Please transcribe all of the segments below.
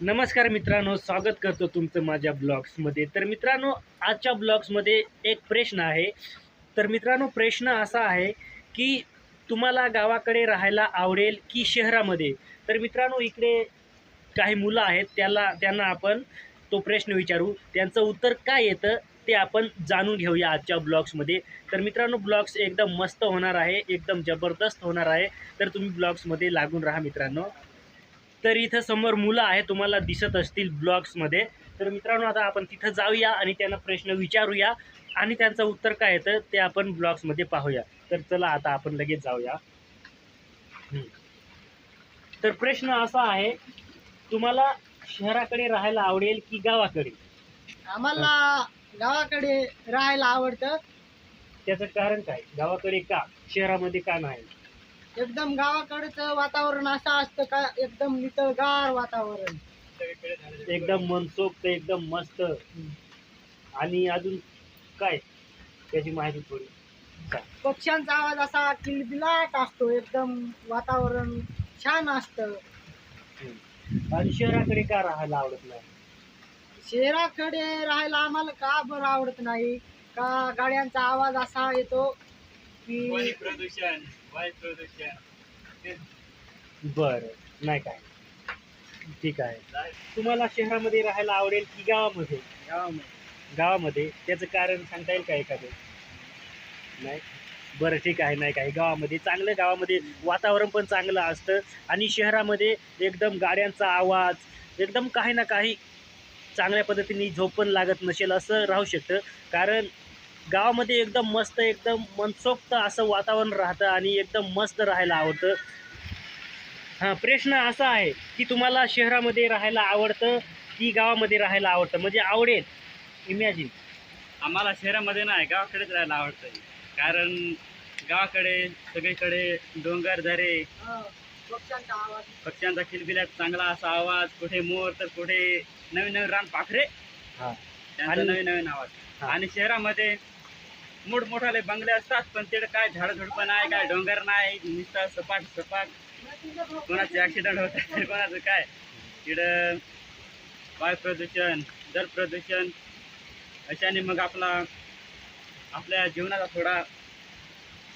नमस्कार मित्रांनो स्वागत करतो तुमचं माझ्या ब्लॉग्समध्ये. तर मित्रांनो आजच्या ब्लॉग्समध्ये एक प्रश्न आहे. तर मित्रांनो प्रश्न असा आहे की तुम्हाला गावाकडे राहायला आवडेल की शहरामध्ये? तर मित्रांनो इकडे काही मुलं आहेत त्याला त्यांना आपण तो प्रश्न विचारू. त्यांचं उत्तर काय येतं ते आपण जाणून घेऊया आजच्या ब्लॉग्समध्ये. तर मित्रांनो ब्लॉग्स एकदम मस्त होणार आहे एकदम जबरदस्त होणार आहे. तर तुम्ही ब्लॉग्समध्ये लागून राहा मित्रांनो. तर इथं समोर मुलं आहे तुम्हाला दिसत असतील ब्लॉग्समध्ये. तर मित्रांनो आता आपण तिथं जाऊया आणि त्यांना प्रश्न विचारूया आणि त्यांचं उत्तर काय येतं ते आपण ब्लॉग्समध्ये पाहूया. तर चला आता आपण लगेच जाऊया. तर प्रश्न असा आहे तुम्हाला शहराकडे राहायला आवडेल की गावाकडे? आम्हाला गावाकडे राहायला आवडतं. त्याचं कारण काय? गावाकडे का? शहरामध्ये का नाही? एकदम गावाकडचं वातावरण असं असतं का? एकदम नितळगार वातावरण. एकदम मनसोक्त एकदम मस्त. आणि अजून काय? त्याची माहिती थोडी. सांग. पक्ष्यांचा आवाज असा किलबिलाट असतो. एकदम वातावरण छान असतं. आणि शहराकडे का राहायला आवडत नाही? शहराकडे राहायला आम्हाला का बरं आवडत नाही? का गाड्यांचा आवाज असा येतो की प्रदूषण. बरं नाही काय. ठीक आहे. तुम्हाला शहरामध्ये राहायला आवडेल की गावामध्ये? गावामध्ये. त्याचं कारण सांगता येईल का एखादं? नाही. बरं ठीक आहे नाही काय. गावामध्ये चांगलं गावामध्ये वातावरण पण चांगलं असतं आणि शहरामध्ये एकदम गाड्यांचा आवाज एकदम काही ना काही चांगल्या पद्धतीने झोप पण लागत नसेल असं राहू शकतं. कारण गावामध्ये एकदम मस्त एकदम मनसोक्त असं वातावरण राहतं आणि एकदम मस्त राहायला आवडतं. हां प्रश्न असा आहे की तुम्हाला शहरामध्ये राहायला आवडतं की गावामध्ये राहायला आवडतं? म्हणजे आवडेल. इमॅजिन. आम्हाला शहरामध्ये नाही गावाकडेच राहायला आवडतं. कारण गावाकडे सगळीकडे डोंगर दरे. अं, पक्ष्यांचा आवाज पक्ष्यांचा किलबिलाट चांगला असा आवाज कुठे मोर तर कुठे नवीन नवीन रान पाखरे. हां. त्यांचा आणि- नवीन नवीन आवाज हा. आणि शहरामध्ये मोठमोठाले बंगले असतात पण तिकडे काय झाडझुडप नाही काय डोंगर नाही नुसतं सपाट सपाट कोणाचे ॲक्सिडेंट होतात तर कोणाचं काय तिकडं वायू प्रदूषण जल प्रदूषण अशाने मग आपला आपल्या जीवनाला थोडा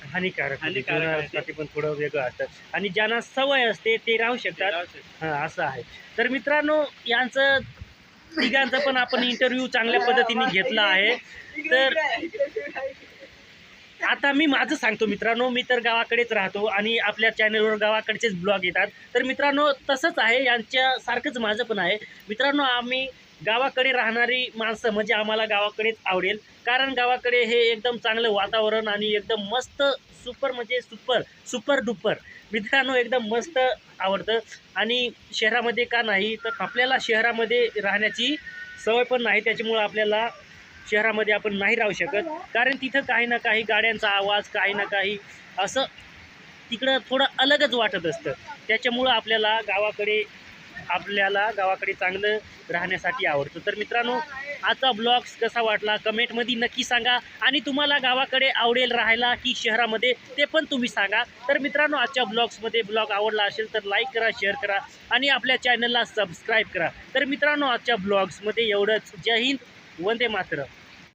हानिकारक होते. हानिकारक आहे ते. जीवनासाठी पण थोडं वेगळं असतं आणि ज्यांना सवय असते ते राहू शकतात हां असं आहे तर मित्रांनो यांचं तिघांचा पण आपण इंटरव्ह्यू चांगल्या पद्धतीने घेतला आहे. तर आता मी माझं सांगतो मित्रांनो मी तर गावाकडेच राहतो आणि आपल्या चॅनलवर गावाकडचेच ब्लॉग येतात. तर मित्रांनो तसंच आहे यांच्यासारखंच माझं पण आहे. मित्रांनो आम्ही गावाकडे राहणारी माणसं म्हणजे आम्हाला गावाकडेच आवडेल. कारण गावाकडे हे एकदम चांगलं वातावरण आणि एकदम मस्त सुपर म्हणजे सुपर सुपर डुपर. मित्रांनो एकदम मस्त आवडतं. आणि शहरामध्ये का नाही तर आपल्याला शहरामध्ये राहण्याची सवय पण नाही. त्याच्यामुळं आपल्याला शहरामध्ये आपण नाही राहू शकत. कारण तिथं काही ना काही गाड्यांचा आवाज काही ना काही असं तिकडं थोडं अलगच वाटत असतं. त्याच्यामुळं आपल्याला गावाकडे आपल्याला गावाकडे चांगलं राहण्यासाठी आवडतं. तर मित्रांनो आजचा ब्लॉग्स कसा वाटला? कमेंटमध्ये नक्की सांगा. आणि तुम्हाला गावाकडे आवडेल राहायला की शहरामध्ये ते पण तुम्ही सांगा. तर मित्रांनो आजच्या ब्लॉग्समध्ये ब्लॉग आवडला असेल तर लाईक करा शेअर करा आणि आपल्या चॅनलला सबस्क्राईब करा. तर मित्रांनो आजच्या ब्लॉग्समध्ये एवढंच. जय हिंद. वंदे मातरम.